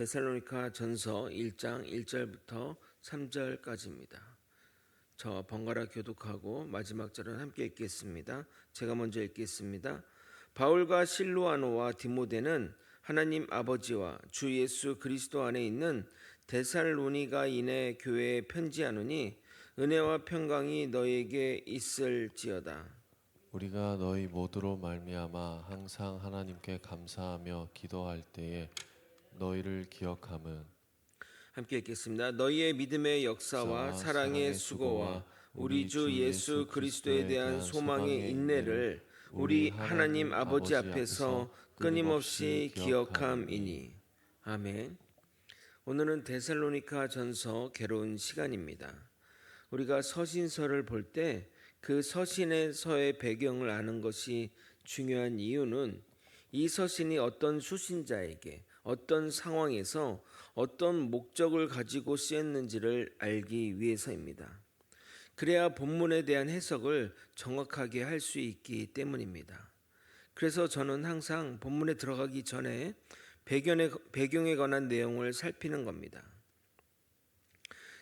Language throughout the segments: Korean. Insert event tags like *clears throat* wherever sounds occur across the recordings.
데살로니가 전서 1장 1절부터 3절까지입니다. 저 번갈아 교독하고 마지막 절은 함께 읽겠습니다. 제가 먼저 읽겠습니다. 바울과 실로아노와 디모데는 하나님 아버지와 주 예수 그리스도 안에 있는 데살로니가인의 교회에 편지하노니 은혜와 평강이 너에게 있을지어다. 우리가 너희 모두로 말미암아 항상 하나님께 감사하며 기도할 때에 너희를 기억함은 함께 읽겠습니다. 너희의 믿음의 역사와 사랑의 수고와 우리 주 예수 그리스도에 대한 소망의 인내를 우리 하나님 아버지 앞에서 끊임없이 기억함이니 아멘. 오늘은 데살로니가 전서 괴로운 시간입니다. 우리가 서신서를 볼 때 그 서신에서의 배경을 아는 것이 중요한 이유는 이 서신이 어떤 수신자에게 어떤 상황에서 어떤 목적을 가지고 쓰였는지를 알기 위해서입니다. 그래야 본문에 대한 해석을 정확하게 할 수 있기 때문입니다. 그래서 저는 항상 본문에 들어가기 전에 배경에, 배경에 관한 내용을 살피는 겁니다.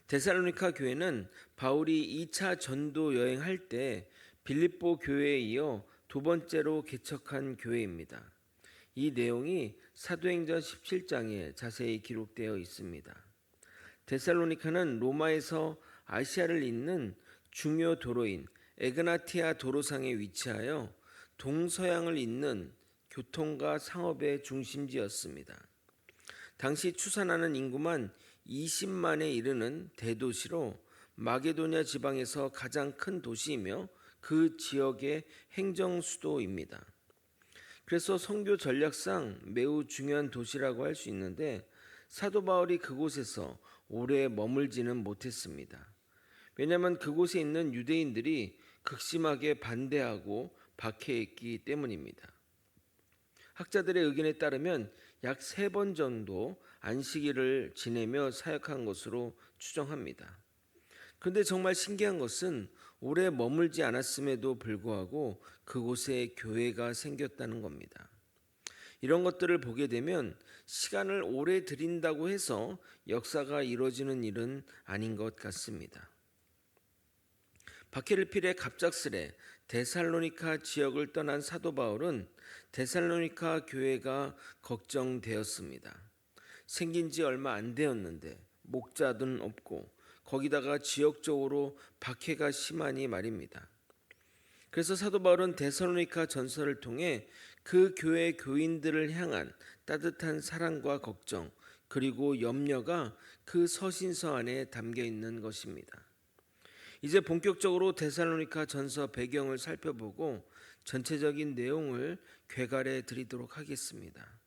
데살로니카 교회는 바울이 2차 전도 여행할 때 빌립보 교회에 이어 두 번째로 개척한 교회입니다. 이 내용이 사도행전 17장에 자세히 기록되어 있습니다. 데살로니카는 로마에서 아시아를 잇는 중요 도로인 에그나티아 도로상에 위치하여 동서양을 잇는 교통과 상업의 중심지였습니다. 당시 추산하는 인구만 20만에 이르는 대도시로 마게도냐 지방에서 가장 큰 도시이며 그 지역의 행정 수도입니다. 그래서 선교 전략상 매우 중요한 도시라고 할 수 있는데 사도 바울이 그곳에서 오래 머물지는 못했습니다. 왜냐하면 그곳에 있는 유대인들이 극심하게 반대하고 박해했기 때문입니다. 학자들의 의견에 따르면 약 세 번 정도 안식일을 지내며 사역한 것으로 추정합니다. 그런데 정말 신기한 것은 오래 머물지 않았음에도 불구하고 그곳에 교회가 생겼다는 겁니다. 이런 것들을 보게 되면 시간을 오래 들인다고 해서 역사가 이루어지는 일은 아닌 것 같습니다. 필해 갑작스레 데살로니카 지역을 떠난 사도 바울은 데살로니카 교회가 걱정되었습니다. 생긴 지 얼마 안 되었는데 목자든 없고 거기다가 지역적으로 박해가 심하니 말입니다. 그래서 사도 바울은 데살로니카 전서를 통해 그 교회 교인들을 향한 따뜻한 사랑과 걱정 그리고 염려가 그 서신서 안에 담겨 있는 것입니다. 이제 본격적으로 데살로니카 전서 배경을 살펴보고 전체적인 내용을 괴갈해 드리도록 하겠습니다.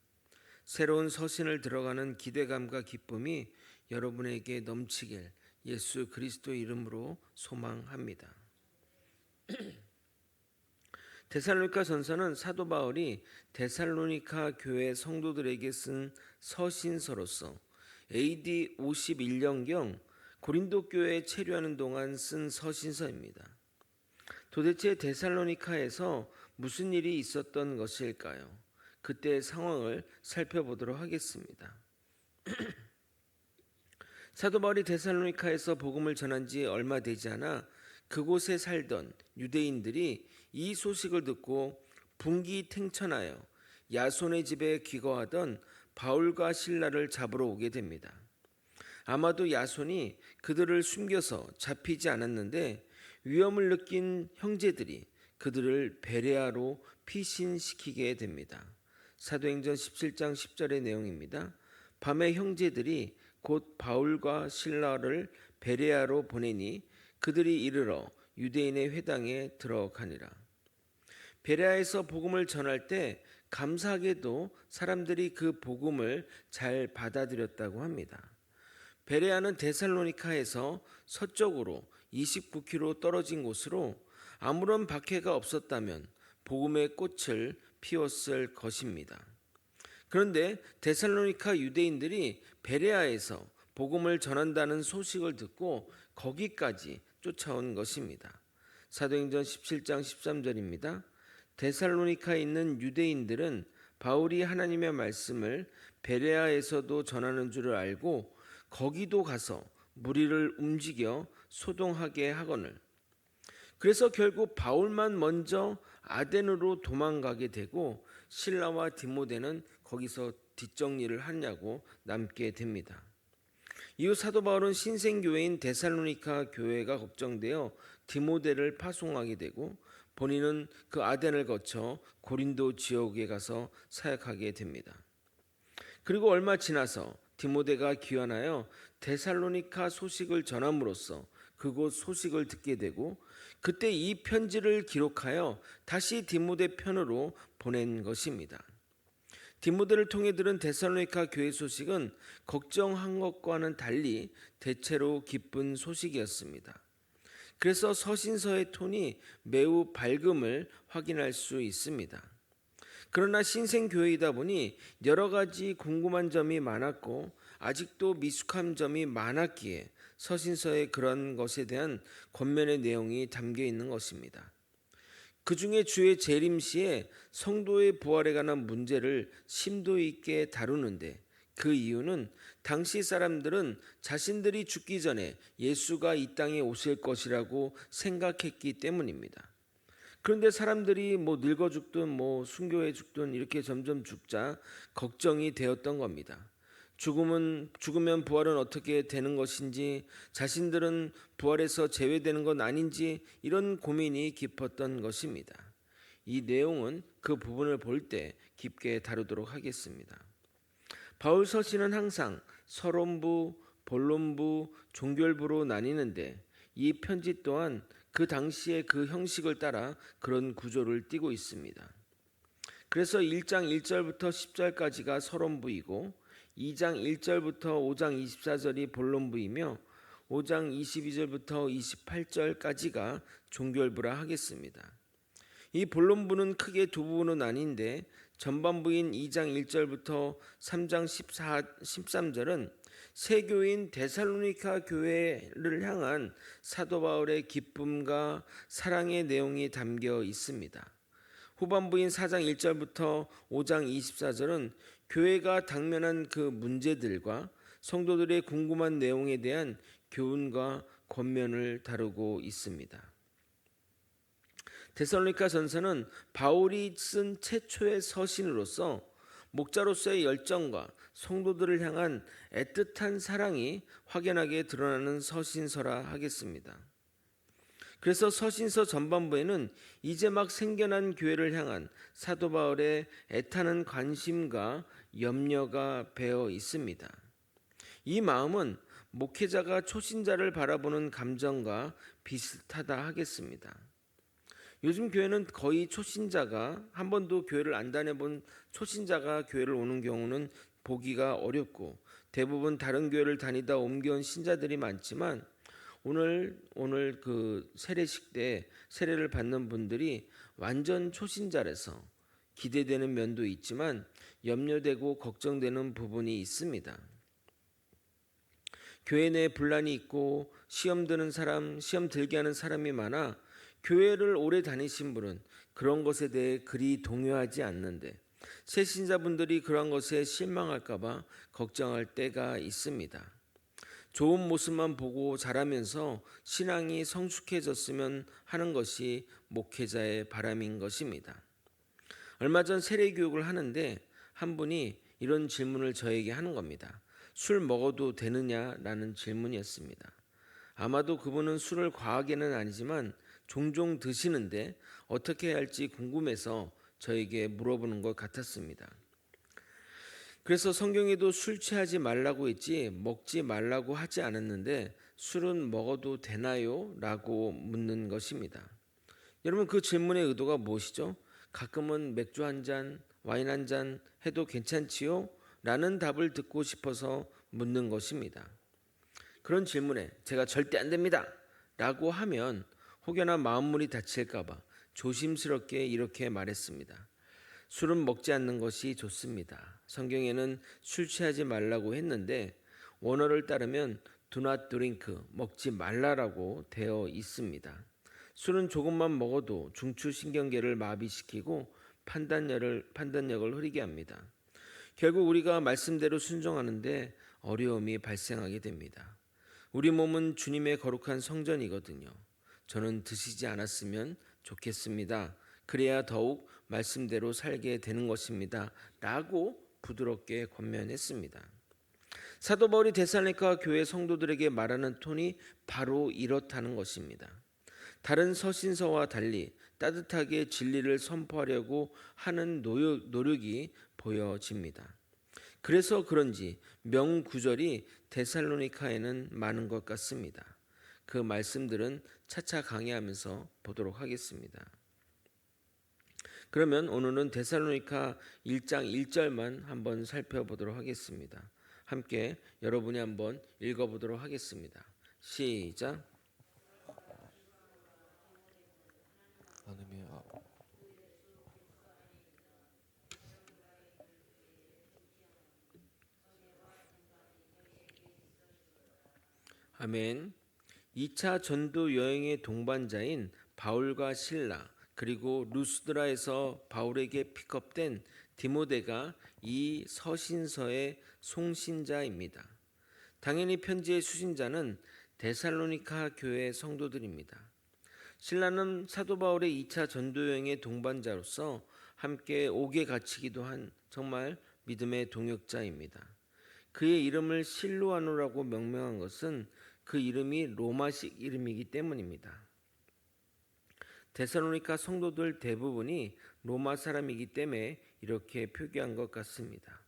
새로운 서신을 들어가는 기대감과 기쁨이 여러분에게 넘치길 예수 그리스도 이름으로 소망합니다. *clears throat* 데살로니카 전서는 사도 바울이 데살로니카 교회 성도들에게 쓴 서신서로서 AD 51년경 고린도 교회에 체류하는 동안 쓴 서신서입니다. 도대체 데살로니카에서 무슨 일이 있었던 것일까요? 그때 상황을 살펴보도록 하겠습니다. *clears throat* 사도 바울이 데살로니카에서 복음을 전한 지 얼마 되지 않아 그곳에 살던 유대인들이 이 소식을 듣고 분기탱천하여 야손의 집에 귀거하던 바울과 신라를 잡으러 오게 됩니다. 아마도 야손이 그들을 숨겨서 잡히지 않았는데 위험을 느낀 형제들이 그들을 베레아로 피신시키게 됩니다. 사도행전 17장 10절의 내용입니다. 밤에 형제들이 곧 바울과 신라를 베레아로 보내니 그들이 이르러 유대인의 회당에 들어가니라. 베레아에서 복음을 전할 때 감사하게도 사람들이 그 복음을 잘 받아들였다고 합니다. 베레아는 데살로니카에서 서쪽으로 29km 떨어진 곳으로 아무런 박해가 없었다면 복음의 꽃을 피웠을 것입니다. 그런데 데살로니카 유대인들이 베레아에서 복음을 전한다는 소식을 듣고 거기까지 쫓아온 것입니다. 사도행전 17장 13절입니다. 데살로니카에 있는 유대인들은 바울이 하나님의 말씀을 베레아에서도 전하는 줄을 알고 거기도 가서 무리를 움직여 소동하게 하거늘 그래서 결국 바울만 먼저 아덴으로 도망가게 되고 신라와 디모데는 거기서 뒷정리를 하냐고 남게 됩니다. 이후 사도 바울은 신생 교회인 데살로니카 교회가 걱정되어 디모데를 파송하게 되고 본인은 그 아덴을 거쳐 고린도 지역에 가서 사역하게 됩니다. 그리고 얼마 지나서 디모데가 귀환하여 데살로니카 소식을 전함으로써 그곳 소식을 듣게 되고 그때 이 편지를 기록하여 다시 디모데 편으로 보낸 것입니다. 디모데를 통해 들은 데살로니카 교회 소식은 걱정한 것과는 달리 대체로 기쁜 소식이었습니다. 그래서 서신서의 톤이 매우 밝음을 확인할 수 있습니다. 그러나 신생교회이다 보니 여러 가지 궁금한 점이 많았고 아직도 미숙한 점이 많았기에 서신서에 그런 것에 대한 권면의 내용이 담겨 있는 것입니다. 그 중에 주의 재림 시에 성도의 부활에 관한 문제를 심도 있게 다루는데 그 이유는 당시 사람들은 자신들이 죽기 전에 예수가 이 땅에 오실 것이라고 생각했기 때문입니다. 그런데 사람들이 뭐 늙어 죽든 뭐 순교해 죽든 이렇게 점점 죽자 걱정이 되었던 겁니다. 죽음은 죽으면 부활은 어떻게 되는 것인지 자신들은 부활에서 제외되는 건 아닌지 이런 고민이 깊었던 것입니다. 이 내용은 그 부분을 볼 때 깊게 다루도록 하겠습니다. 바울 서신은 항상 서론부, 본론부, 종결부로 나뉘는데 이 편지 또한 그 당시의 그 형식을 따라 그런 구조를 띠고 있습니다. 그래서 1장 1절부터 10절까지가 서론부이고 2장 1절부터 5장 24절이 본론부이며 5장 22절부터 28절까지가 종결부라 하겠습니다. 이 본론부는 크게 두 부분으로 나뉜데 전반부인 2장 1절부터 3장 14, 13절은 세교인 데살로니카 교회를 향한 사도 바울의 기쁨과 사랑의 내용이 담겨 있습니다. 후반부인 4장 1절부터 5장 24절은 교회가 당면한 그 문제들과 성도들의 궁금한 내용에 대한 교훈과 권면을 다루고 있습니다. 데살로니카 전서는 바울이 쓴 최초의 서신으로서 목자로서의 열정과 성도들을 향한 애틋한 사랑이 확연하게 드러나는 서신서라 하겠습니다. 그래서 서신서 전반부에는 이제 막 생겨난 교회를 향한 사도 바울의 애타는 관심과 염려가 배어 있습니다. 이 마음은 목회자가 초신자를 바라보는 감정과 비슷하다 하겠습니다. 요즘 교회는 거의 초신자가 한 번도 교회를 안 다녀본 초신자가 교회를 오는 경우는 보기가 어렵고 대부분 다른 교회를 다니다 옮겨온 신자들이 많지만 오늘 오늘 그 세례식 때 세례를 받는 분들이 완전 초신자라서 기대되는 면도 있지만 염려되고 걱정되는 부분이 있습니다. 교회 내에 분란이 있고 시험 드는 사람, 시험 들게 하는 사람이 많아 교회를 오래 다니신 분은 그런 것에 대해 그리 동요하지 않는데 새 신자분들이 그런 것에 실망할까봐 걱정할 때가 있습니다. 좋은 모습만 보고 자라면서 신앙이 성숙해졌으면 하는 것이 목회자의 바람인 것입니다. 얼마 전 세례 교육을 하는데 한 분이 이런 질문을 저에게 하는 겁니다. 술 먹어도 되느냐라는 질문이었습니다. 아마도 그분은 술을 과하게는 아니지만 종종 드시는데 어떻게 해야 할지 궁금해서 저에게 물어보는 것 같았습니다. 그래서 성경에도 술 취하지 말라고 했지 먹지 말라고 하지 않았는데 술은 먹어도 되나요? 라고 묻는 것입니다. 여러분 그 질문의 의도가 무엇이죠? 가끔은 맥주 한 잔, 와인 한 잔 해도 괜찮지요? 라는 답을 듣고 싶어서 묻는 것입니다. 그런 질문에 제가 절대 안 됩니다. 라고 하면 혹여나 마음문이 닫힐까봐 조심스럽게 이렇게 말했습니다. 술은 먹지 않는 것이 좋습니다. 성경에는 술 취하지 말라고 했는데 원어를 따르면 do not drink 먹지 말라라고 되어 있습니다. 술은 조금만 먹어도 중추신경계를 마비시키고 판단력을 판단력을 흐리게 합니다. 결국 우리가 말씀대로 순종하는데 어려움이 발생하게 됩니다. 우리 몸은 주님의 거룩한 성전이거든요. 저는 드시지 않았으면 좋겠습니다. 그래야 더욱 말씀대로 살게 되는 것입니다. 라고 부드럽게 권면했습니다. 사도 바울이 데살로니가 교회 성도들에게 말하는 톤이 바로 이렇다는 것입니다. 다른 서신서와 달리 따뜻하게 진리를 선포하려고 하는 노력, 노력이 보여집니다. 그래서 그런지 명구절이 데살로니카에는 많은 것 같습니다. 그 말씀들은 차차 강의하면서 보도록 하겠습니다. 그러면 오늘은 데살로니카 1장 1절만 한번 살펴보도록 하겠습니다. 함께 여러분이 한번 읽어보도록 하겠습니다. 시작. 아멘. 2차 전도 여행의 동반자인 바울과 신라 그리고 루스드라에서 바울에게 픽업된 디모데가 이 서신서의 송신자입니다. 당연히 편지의 수신자는 데살로니카 교회 성도들입니다. 신라는 사도 바울의 2차 전도 여행의 동반자로서 함께 옥에 갇히기도 한 정말 믿음의 동역자입니다. 그의 이름을 실로아노라고 명명한 것은 그 이름이 로마식 이름이기 때문입니다. 데살로니카 성도들 대부분이 로마 사람이기 때문에 이렇게 표기한 것 같습니다.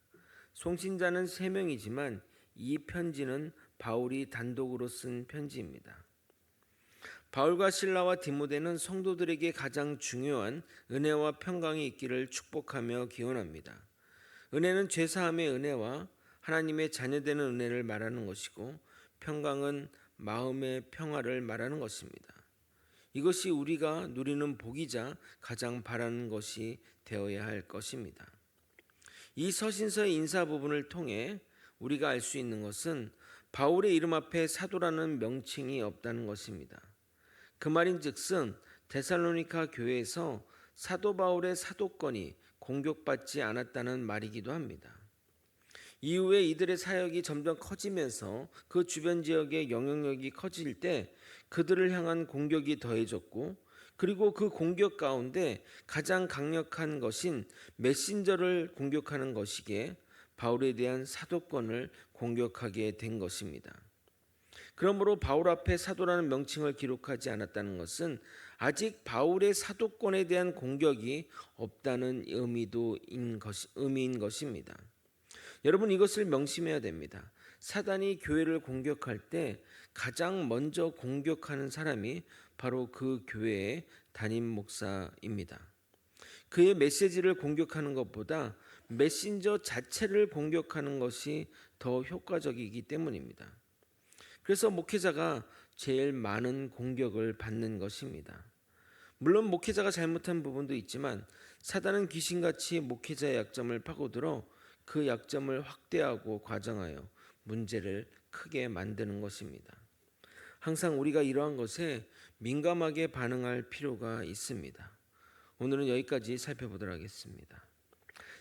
송신자는 세 명이지만 이 편지는 바울이 단독으로 쓴 편지입니다. 바울과 신라와 디모데는 성도들에게 가장 중요한 은혜와 평강이 있기를 축복하며 기원합니다. 은혜는 죄사함의 은혜와 하나님의 자녀되는 은혜를 말하는 것이고 평강은 마음의 평화를 말하는 것입니다. 이것이 우리가 누리는 복이자 가장 바라는 것이 되어야 할 것입니다. 이 서신서의 인사 부분을 통해 우리가 알 수 있는 것은 바울의 이름 앞에 사도라는 명칭이 없다는 것입니다. 그 말인즉슨 데살로니카 교회에서 사도 바울의 사도권이 공격받지 않았다는 말이기도 합니다. 이후에 이들의 사역이 점점 커지면서 그 주변 지역의 영향력이 커질 때 그들을 향한 공격이 더해졌고 그리고 그 공격 가운데 가장 강력한 것인 메신저를 공격하는 것이기에 바울에 대한 사도권을 공격하게 된 것입니다. 그러므로 바울 앞에 사도라는 명칭을 기록하지 않았다는 것은 아직 바울의 사도권에 대한 공격이 없다는 의미도 인 것, 의미인 것입니다. 여러분 이것을 명심해야 됩니다. 사단이 교회를 공격할 때 가장 먼저 공격하는 사람이 바로 그 교회의 담임 목사입니다. 그의 메시지를 공격하는 것보다 메신저 자체를 공격하는 것이 더 효과적이기 때문입니다. 그래서 목회자가 제일 많은 공격을 받는 것입니다. 물론 목회자가 잘못한 부분도 있지만 사단은 귀신같이 목회자의 약점을 파고들어 그 약점을 확대하고 과장하여 문제를 크게 만드는 것입니다. 항상 우리가 이러한 것에 민감하게 반응할 필요가 있습니다. 오늘은 여기까지 살펴보도록 하겠습니다.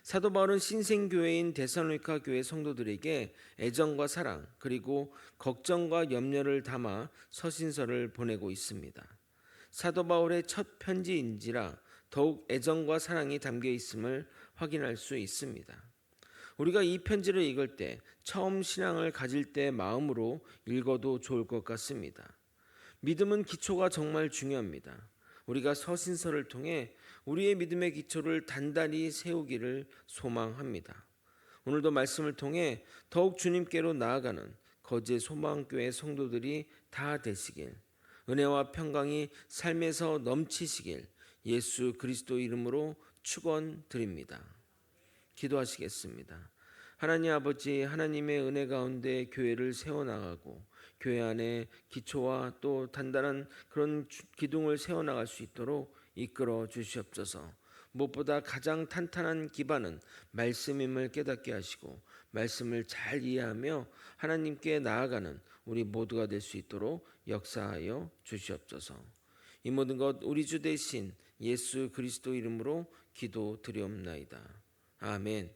사도 바울은 신생교회인 데살로니카 교회 성도들에게 애정과 사랑 그리고 걱정과 염려를 담아 서신서를 보내고 있습니다. 사도 바울의 첫 편지인지라 더욱 애정과 사랑이 담겨 있음을 확인할 수 있습니다. 우리가 이 편지를 읽을 때 처음 신앙을 가질 때 마음으로 읽어도 좋을 것 같습니다. 믿음은 기초가 정말 중요합니다. 우리가 서신서를 통해 우리의 믿음의 기초를 단단히 세우기를 소망합니다. 오늘도 말씀을 통해 더욱 주님께로 나아가는 거제 소망교회 성도들이 다 되시길 은혜와 평강이 삶에서 넘치시길 예수 그리스도 이름으로 축원드립니다. 기도하시겠습니다. 하나님 아버지 하나님의 은혜 가운데 교회를 세워 나가고 교회 안에 기초와 또 단단한 그런 기둥을 세워 나갈 수 있도록 이끌어 주시옵소서. 무엇보다 가장 탄탄한 기반은 말씀임을 깨닫게 하시고 말씀을 잘 이해하며 하나님께 나아가는 우리 모두가 될 수 있도록 역사하여 주시옵소서. 이 모든 것 우리 주 대신 예수 그리스도 이름으로 기도 드리옵나이다. 아멘.